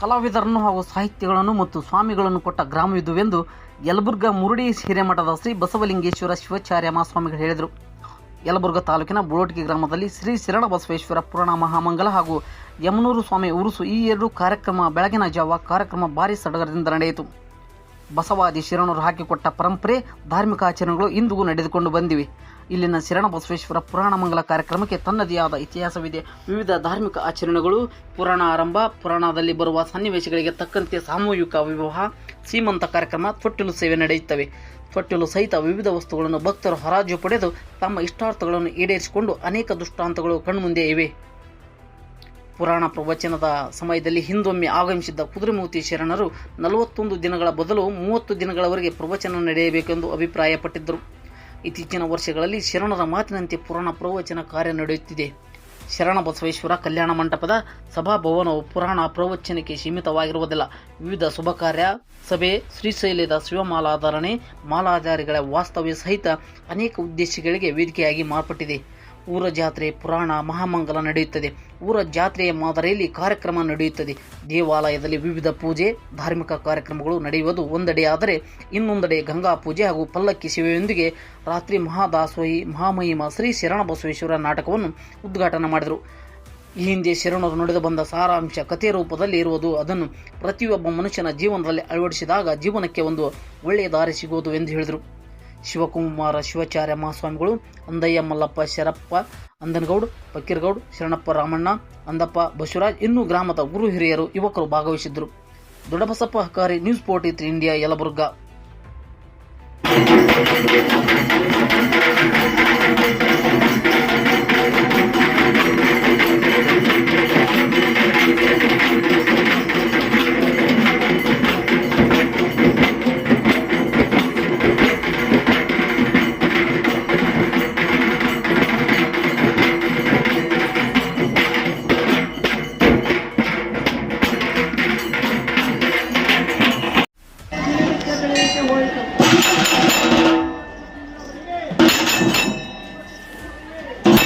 ಕಲಾವಿದರನ್ನು ಹಾಗೂ ಸಾಹಿತ್ಯಗಳನ್ನು ಮತ್ತು ಸ್ವಾಮಿಗಳನ್ನು ಕೊಟ್ಟ ಗ್ರಾಮವಿದುವೆಂದು ಯಲಬುರ್ಗ ಮುರುಡಿ ಹಿರೇಮಠದ ಶ್ರೀ ಬಸವಲಿಂಗೇಶ್ವರ ಶಿವಾಚಾರ್ಯ ಮಹಾಸ್ವಾಮಿಗಳು ಹೇಳಿದರು. ಯಲಬುರ್ಗ ತಾಲೂಕಿನ ಬುಳೋಟಿಗೆ ಗ್ರಾಮದಲ್ಲಿ ಶ್ರೀ ಶರಣ ಬಸವೇಶ್ವರ ಪುರಾಣ ಮಹಾಮಂಗಲ ಹಾಗೂ ಯಮನೂರು ಸ್ವಾಮಿ ಉರುಸು ಈ ಎರಡು ಕಾರ್ಯಕ್ರಮ, ಬೆಳಗಿನ ಜಾವ ಕಾರ್ಯಕ್ರಮ ಭಾರಿ ಸಡಗರದಿಂದ ನಡೆಯಿತು. ಬಸವಾದಿ ಶರಣರು ಹಾಕಿಕೊಟ್ಟ ಪರಂಪರೆ, ಧಾರ್ಮಿಕ ಆಚರಣೆಗಳು ಇಂದಿಗೂ ನಡೆದುಕೊಂಡು ಬಂದಿವೆ. ಇಲ್ಲಿನ ಶರಣ ಬಸವೇಶ್ವರ ಪುರಾಣ ಮಂಗಲ ಕಾರ್ಯಕ್ರಮಕ್ಕೆ ತನ್ನದೇ ಆದ ಇತಿಹಾಸವಿದೆ. ವಿವಿಧ ಧಾರ್ಮಿಕ ಆಚರಣೆಗಳು, ಪುರಾಣ ಆರಂಭ, ಪುರಾಣದಲ್ಲಿ ಬರುವ ಸನ್ನಿವೇಶಗಳಿಗೆ ತಕ್ಕಂತೆ ಸಾಮೂಹಿಕ ವಿವಾಹ, ಸೀಮಂತ ಕಾರ್ಯಕ್ರಮ, ತೊಟ್ಟಿಲು ಸೇವೆ ನಡೆಯುತ್ತವೆ. ತೊಟ್ಟಿಲು ಸಹಿತ ವಿವಿಧ ವಸ್ತುಗಳನ್ನು ಭಕ್ತರು ಹರಾಜು ಪಡೆದು ತಮ್ಮ ಇಷ್ಟಾರ್ಥಗಳನ್ನು ಈಡೇರಿಸಿಕೊಂಡು ಅನೇಕ ದುಷ್ಟಾಂತಗಳು ಕಣ್ಮುಂದೆ ಇವೆ. ಪುರಾಣ ಪ್ರವಚನದ ಸಮಯದಲ್ಲಿ ಹಿಂದೊಮ್ಮೆ ಆಗಮಿಸಿದ್ದ ಕುದುರೆಮೂರ್ತಿ ಶರಣರು ನಲವತ್ತೊಂದು ದಿನಗಳ ಬದಲು ಮೂವತ್ತು ದಿನಗಳವರೆಗೆ ಪ್ರವಚನ ನಡೆಯಬೇಕೆಂದು ಅಭಿಪ್ರಾಯಪಟ್ಟಿದ್ದರು. ಇತ್ತೀಚಿನ ವರ್ಷಗಳಲ್ಲಿ ಶರಣರ ಮಾತಿನಂತೆ ಪುರಾಣ ಪ್ರವಚನ ಕಾರ್ಯ ನಡೆಯುತ್ತಿದೆ. ಶರಣ ಬಸವೇಶ್ವರ ಕಲ್ಯಾಣ ಮಂಟಪದ ಸಭಾಭವನವು ಪುರಾಣ ಪ್ರವಚನಕ್ಕೆ ಸೀಮಿತವಾಗಿರುವುದಿಲ್ಲ. ವಿವಿಧ ಶುಭ ಕಾರ್ಯ, ಸಭೆ, ಶ್ರೀಶೈಲದ ಶಿವಮಾಲಾಧಾರಣೆ, ಮಾಲಾಧಾರಿಗಳ ವಾಸ್ತವ್ಯ ಸಹಿತ ಅನೇಕ ಉದ್ದೇಶಗಳಿಗೆ ವೇದಿಕೆಯಾಗಿ ಮಾರ್ಪಟ್ಟಿದೆ. ಊರ ಜಾತ್ರೆ, ಪುರಾಣ, ಮಹಾಮಂಗಲ ನಡೆಯುತ್ತದೆ. ಊರ ಜಾತ್ರೆಯ ಮಾದರಿಯಲ್ಲಿ ಕಾರ್ಯಕ್ರಮ ನಡೆಯುತ್ತದೆ. ದೇವಾಲಯದಲ್ಲಿ ವಿವಿಧ ಪೂಜೆ, ಧಾರ್ಮಿಕ ಕಾರ್ಯಕ್ರಮಗಳು ನಡೆಯುವುದು ಒಂದೆಡೆ ಆದರೆ ಇನ್ನೊಂದೆಡೆ ಗಂಗಾ ಪೂಜೆ ಹಾಗೂ ಪಲ್ಲಕ್ಕಿ ಸೇವೆಯೊಂದಿಗೆ ರಾತ್ರಿ ಮಹಾದಾಸೋಹಿ, ಮಹಾಮಹಿಮ ಶ್ರೀ ಶರಣ ಬಸವೇಶ್ವರ ನಾಟಕವನ್ನು ಉದ್ಘಾಟನೆ ಮಾಡಿದರು. ಈ ಹಿಂದೆ ಶರಣರು ನಡೆದು ಬಂದ ಸಾರಾಂಶ ಕಥೆ ರೂಪದಲ್ಲಿ ಇರುವುದು ಅದನ್ನು ಪ್ರತಿಯೊಬ್ಬ ಮನುಷ್ಯನ ಜೀವನದಲ್ಲಿ ಅಳವಡಿಸಿದಾಗ ಜೀವನಕ್ಕೆ ಒಂದು ಒಳ್ಳೆಯ ದಾರಿ ಸಿಗುವುದು ಎಂದು ಹೇಳಿದರು. ಶಿವಕುಮಾರ, ಶಿವಾಚಾರ್ಯ ಮಹಾಸ್ವಾಮಿಗಳು, ಅಂದಯ್ಯ ಮಲ್ಲಪ್ಪ ಶರಪ್ಪ, ಅಂದನಗೌಡ್, ಫಕೀರ್ಗೌಡ್, ಶರಣಪ್ಪ ರಾಮಣ್ಣ, ಅಂದಪ್ಪ ಬಸವರಾಜ್, ಇನ್ನೂ ಗ್ರಾಮದ ಗುರು ಹಿರಿಯರು, ಯುವಕರು ಭಾಗವಹಿಸಿದ್ದರು. Doddabasappa Hakari news forty three India Yalaburga.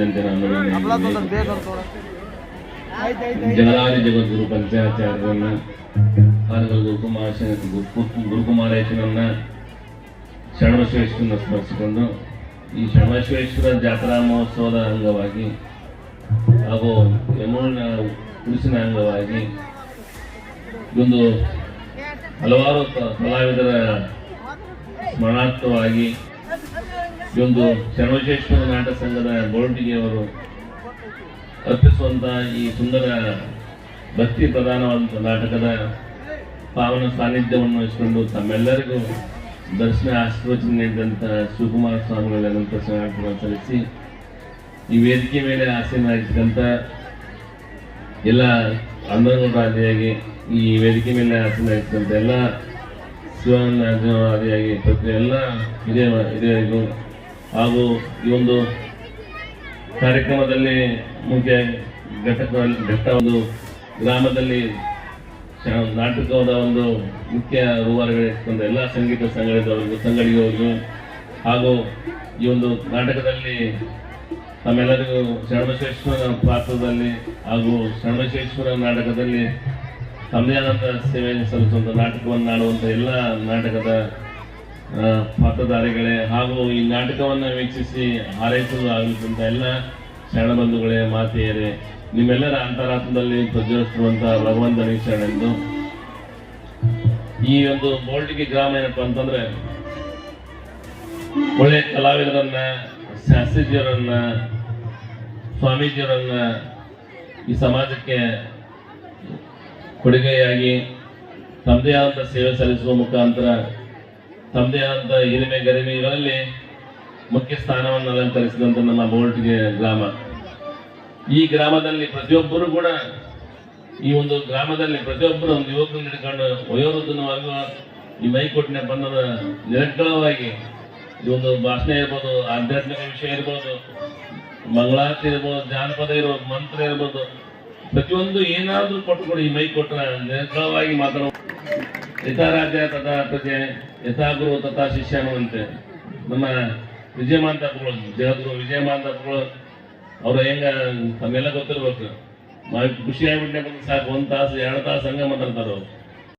ನಾನು ಜಗದಾದಿ ಜಗದ್ಗುರು ಪಂಚಾಚಾರ್ಯರನ್ನ ಹಾನಗಲ್ ಗುರುಕುಮಾರ ಗುರುಕುಮಾರೇಶ್ವರನ್ನ ಶರಣಬಸವೇಶ್ವರನ್ನ ಸ್ಮರಿಸಿಕೊಂಡು ಈ ಶರಣಬಸವೇಶ್ವರ ಜಾತ್ರಾ ಮಹೋತ್ಸವದ ಅಂಗವಾಗಿ ಹಾಗೂ ಯಮುನ ಉಳಿಸಿನ ಅಂಗವಾಗಿ ಇದೊಂದು ಹಲವಾರು ಕಲಾವಿದರ ಸ್ಮರಣಾರ್ಥವಾಗಿ ಇದೊಂದು ಶರಣಬಸವೇಶ್ವರ ನಾಟಕ ಸಂಘದ ಬೋಲ್ಟಿಗೆಯವರು ಅರ್ಪಿಸುವಂತಹ ಈ ಸುಂದರ ಭಕ್ತಿ ಪ್ರಧಾನವಾದಂಥ ನಾಟಕದ ಪಾವನ ಸಾನ್ನಿಧ್ಯವನ್ನು ವಹಿಸಿಕೊಂಡು ತಮ್ಮೆಲ್ಲರಿಗೂ ದರ್ಶನ ಆಶೀರ್ವಚನ ನೀಡಿದಂಥ ಶಿವಕುಮಾರ ಸ್ವಾಮಿಗಳ ಅನಂತ ಸಲ್ಲಿಸಿ ಈ ವೇದಿಕೆ ಮೇಲೆ ಆಸೀನರಾಗಿರ್ತಕ್ಕಂಥ ಎಲ್ಲ ಅಂದನಗೌಡರಾದಿಯಾಗಿ ಈ ವೇದಿಕೆ ಮೇಲೆ ಆಸೀನರಾಗಿರ್ತಕ್ಕಂಥ ಎಲ್ಲ ಶಿವನಾದಿಯಾಗಿ ಪ್ರತಿ ಎಲ್ಲ ಹಿರಿಯ ಹಿರಿಯರಿಗೂ ಹಾಗೂ ಈ ಒಂದು ಕಾರ್ಯಕ್ರಮದಲ್ಲಿ ಮುಂಚೆ ಘಟಕ, ಘಟ್ಟ ಒಂದು ಗ್ರಾಮದಲ್ಲಿ ನಾಟಕದ ಒಂದು ಮುಖ್ಯ ರೂವಾರಿಗಳಿರ್ತಕ್ಕಂಥ ಎಲ್ಲ ಸಂಗೀತ ಸಂಘದವರಿಗೂ ಸಂಘಡಿಗರಿಗೂ ಹಾಗೂ ಈ ಒಂದು ನಾಟಕದಲ್ಲಿ ತಮ್ಮೆಲ್ಲರಿಗೂ ಶರಣಬಸವೇಶ್ವರ ಪಾತ್ರದಲ್ಲಿ ಹಾಗೂ ಶರಣಬಸವೇಶ್ವರ ನಾಟಕದಲ್ಲಿ ತಮ್ಮದೇ ಆದಂಥ ಸೇವೆ ಸಲ್ಲಿಸುವಂಥ ನಾಟಕವನ್ನು ಆಡುವಂಥ ಎಲ್ಲ ನಾಟಕದ ಪಾತ್ರಧಾರಿಗಳೇ ಹಾಗೂ ಈ ನಾಟಕವನ್ನು ವೀಕ್ಷಿಸಿ ಹಾರೈಸಲು ಆಗಲಿಕ್ಕಂತ ಎಲ್ಲ ಶರಣ ಬಂಧುಗಳೇ, ಮಾತೆಯರೇ, ನಿಮ್ಮೆಲ್ಲರ ಅಂತರಾತ್ಮದಲ್ಲಿ ಪ್ರಜ್ವಲಿಸಿರುವಂತಹ ಭಗವಂತನ ಶರಣೆಂದು ಈ ಒಂದು ಬೋಲ್ಟಿಗೆ ಗ್ರಾಮ ಏನಪ್ಪಾ ಅಂತಂದ್ರೆ ಒಳ್ಳೆಯ ಕಲಾವಿದರನ್ನ, ಶಾಸ್ತ್ರಿಜಿಯವರನ್ನ, ಸ್ವಾಮೀಜಿಯವರನ್ನ ಈ ಸಮಾಜಕ್ಕೆ ಕೊಡುಗೆಯಾಗಿ, ತಮ್ಮದೇ ಸೇವೆ ಸಲ್ಲಿಸುವ ಮುಖಾಂತರ ತಮ್ಮದೇ ಆದಂಥ ಹಿರಿಮೆ ಗರಿಮೆಗಳಲ್ಲಿ ಮುಖ್ಯ ಸ್ಥಾನವನ್ನು ಅಲಂಕರಿಸಿದಂಥ ನಮ್ಮ ಬೋಲ್ಟ್ಗೆ ಗ್ರಾಮ. ಈ ಗ್ರಾಮದಲ್ಲಿ ಪ್ರತಿಯೊಬ್ಬರು ಕೂಡ, ಈ ಒಂದು ಗ್ರಾಮದಲ್ಲಿ ಪ್ರತಿಯೊಬ್ಬರು ಒಂದು ಯುವಕರನ್ನು ಹಿಡ್ಕೊಂಡು ವಯೋವೃದ್ಧನವರೆಗೂ ಈ ಮೈಕೋಟಿನ ಬಣ್ಣದ ನಿರಂಕಳವಾಗಿ ಈ ಒಂದು ಭಾಷಣ ಇರ್ಬೋದು, ಆಧ್ಯಾತ್ಮಿಕ ವಿಷಯ ಇರ್ಬೋದು, ಮಂಗಳಾರತಿ ಇರ್ಬೋದು, ಜಾನಪದ ಇರ್ಬೋದು, ಮಂತ್ರ ಇರ್ಬೋದು, ಪ್ರತಿಯೊಂದು ಏನಾದರೂ ಕೊಟ್ಟು ಕೊಡಿ ಈ ಮೈ ಕೊಟ್ಟರೆ ಮಾತಾಡೋದು ಮಾತಾಡೋ ಯಥಾ ರಾಜ್ಯ ತಥಾ ಪ್ರಜೆ ಯಥಾ ಗುರು ತಥಾ ಶಿಷ್ಯ ಅನ್ನುವಂತೆ ನಮ್ಮ ವಿಜಯಮಾಂತಪ್ಪಗಳು ಜಗದ್ಗುರು ವಿಜಯಮಾಂತಪ್ಪಗಳು ಅವ್ರು ಹೆಂಗ ತಮ್ಮೆಲ್ಲ ಗೊತ್ತಿರ್ಬೇಕು. ಖುಷಿ ಆಗ್ಬಿಟ್ಟೆ ಸಾಕು, ಒಂದು ತಾಸು, ಎರಡು ತಾಸು ಹಂಗ ಮಾತಾಡ್ತಾರೆ ಅವ್ರು.